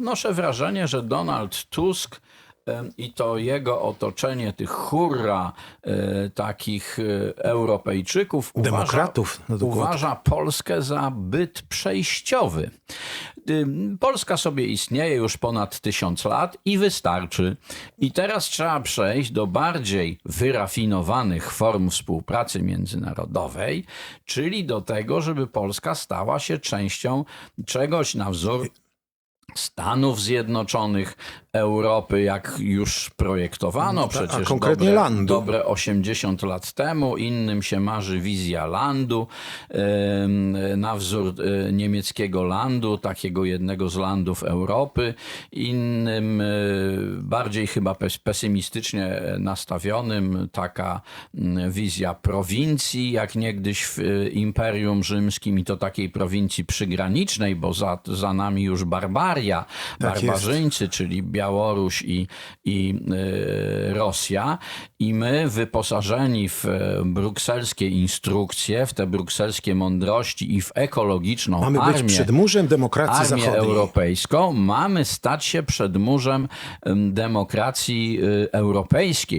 Noszę wrażenie, że Donald Tusk i to jego otoczenie tych hurra e, takich e, Europejczyków Demokratów, uważa, uważa Polskę za byt przejściowy. Polska sobie istnieje już ponad tysiąc lat i wystarczy. I teraz trzeba przejść do bardziej wyrafinowanych form współpracy międzynarodowej, czyli do tego, żeby Polska stała się częścią czegoś na wzór Stanów Zjednoczonych, Europy, jak już projektowano No tak, a przecież konkretnie dobre, landu. dobre 80 lat temu. Innym się marzy wizja landu na wzór e, niemieckiego landu, takiego jednego z landów Europy. Innym e, bardziej chyba pes- pesymistycznie nastawionym taka wizja prowincji, jak niegdyś w e, Imperium Rzymskim i to takiej prowincji przygranicznej, bo za, za nami już barbaria, Tak jest. barbarzyńcy, czyli Białoruś i, i y, Rosja. I my wyposażeni w e, brukselskie instrukcje, w te brukselskie mądrości i w ekologiczną Mamy armię, być przedmurzem demokracji armię zachodniej. europejską, mamy stać się przedmurzem em, demokracji y, europejskiej.